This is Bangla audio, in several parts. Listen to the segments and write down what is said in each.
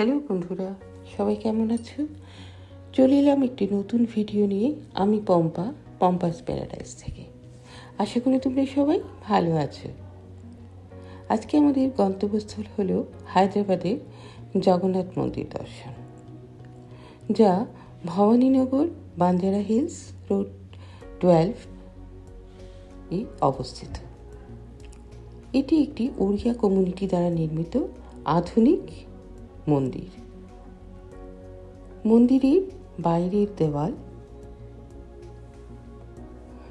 হ্যালো বন্ধুরা, সবাই কেমন আছো? চলে এলাম একটি নতুন ভিডিও নিয়ে, আমি পম্পা, পম্পাস প্যারাডাইস থেকে। আশা করি তোমরা সবাই ভালো আছো। আজকে আমাদের গন্তব্যস্থল হলো হায়দ্রাবাদের জগন্নাথ মন্দির দর্শন, যা Bhabaninagar Banjara hills road twelve এ অবস্থিত। এটি একটি ওড়িয়া কমিউনিটি দ্বারা নির্মিত আধুনিক মন্দির। মন্দিরের বাইরের দেওয়াল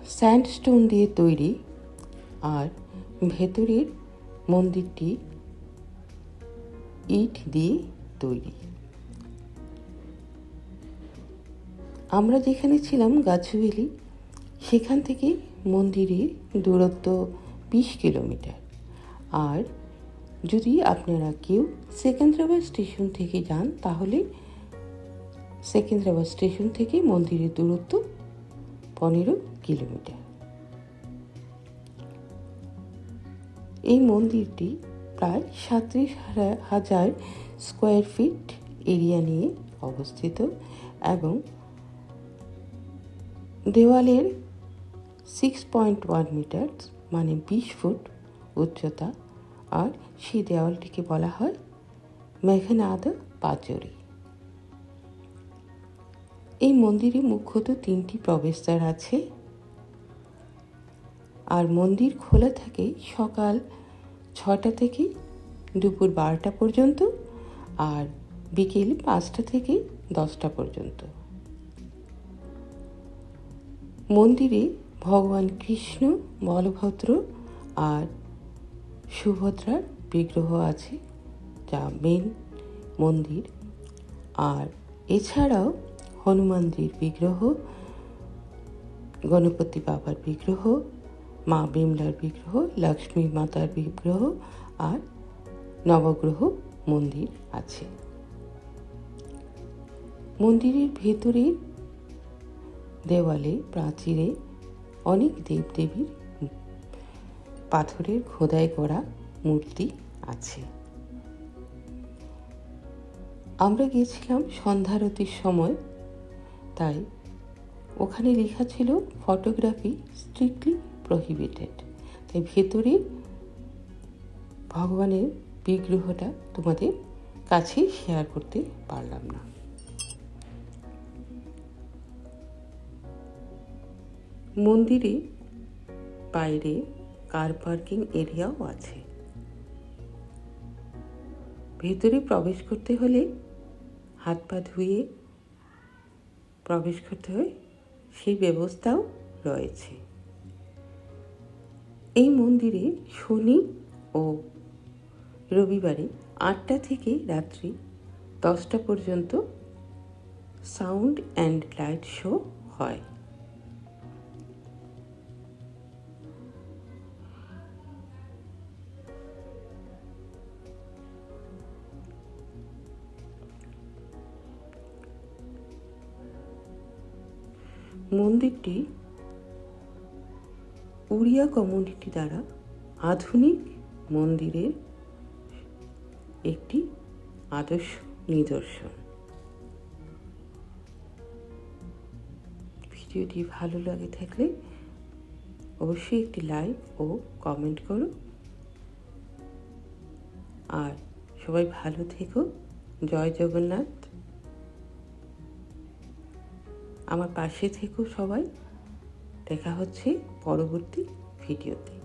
স্যান্ডস্টোন দিয়ে তৈরি আর ভেতরের মন্দিরটি ইট দিয়ে তৈরি। আমরা যেখানে ছিলাম গাছুবেলি সেখান থেকে মন্দিরের দূরত্ব বিশ কিলোমিটার। আর যদি আপনারা কেউ সেকেন্দ্রাবাদ স্টেশন থেকে যান, তাহলে সেকেন্দ্রাবাদ স্টেশন থেকে মন্দিরের দূরত্ব পনেরো কিলোমিটার। এই মন্দিরটি প্রায় সাঁত্রিশ হাজার স্কোয়ার ফিট এরিয়া নিয়ে অবস্থিত এবং দেওয়ালের সিক্স পয়েন্ট ওয়ান মিটার মানে বিশ ফুট উচ্চতা আর সেই দেওয়ালটিকে বলা হয় মেঘনাদ পাচরি। এই মন্দিরে মুখ্যত তিনটি প্রবেশদ্বার আছে। আর মন্দির খোলা থাকে সকাল ছটা থেকে দুপুর বারোটা পর্যন্ত আর বিকেল পাঁচটা থেকে দশটা পর্যন্ত। মন্দিরে ভগবান কৃষ্ণ, বলভদ্র আর সুভদ্রার বিগ্রহ আছে, যা মেন মন্দির। আর এছাড়াও হনুমানজির বিগ্রহ, গণপতি বাবার বিগ্রহ, মা বিমলার বিগ্রহ, লক্ষ্মী মাতার বিগ্রহ, আর নবগ্রহ মন্দির আছে। মন্দিরের ভেতরের দেওয়ালে প্রাচীরে অনেক দেবদেবীর পাথরের খোদাই করা মূর্তি আছে। আমরা গিয়েছিলাম সন্ধ্যারতির সময়, তাই ওখানে লেখা ছিল ফটোগ্রাফি স্ট্রিক্টলি প্রহিবিটেড। তাই ভেতরে ভগবানের বিগ্রহটা তোমাদের কাছে শেয়ার করতে পারলাম না। মন্দিরে বাইরে কার পার্কিং এরিয়াও আছে। ভেতরে প্রবেশ করতে হলে হাত পা ধুয়ে প্রবেশ করতে হয়, সেই ব্যবস্থাও রয়েছে। এই মন্দিরে শনি ও রবিবারে আটটা থেকে রাত্রি দশটা পর্যন্ত সাউন্ড অ্যান্ড লাইট শো হয়। মন্দিরটি উড়িয়া কমিউনিটি দ্বারা আধুনিক মন্দিরের একটি আদর্শ নিদর্শন। ভিডিওটি ভালো লাগে থাকলে অবশ্যই একটি লাইক ও কমেন্ট করো। আর সবাই ভালো থেকো। জয় জগন্নাথ। আমার পাশে থেকেও সবাই। দেখা হচ্ছে পরবর্তী ভিডিওতে।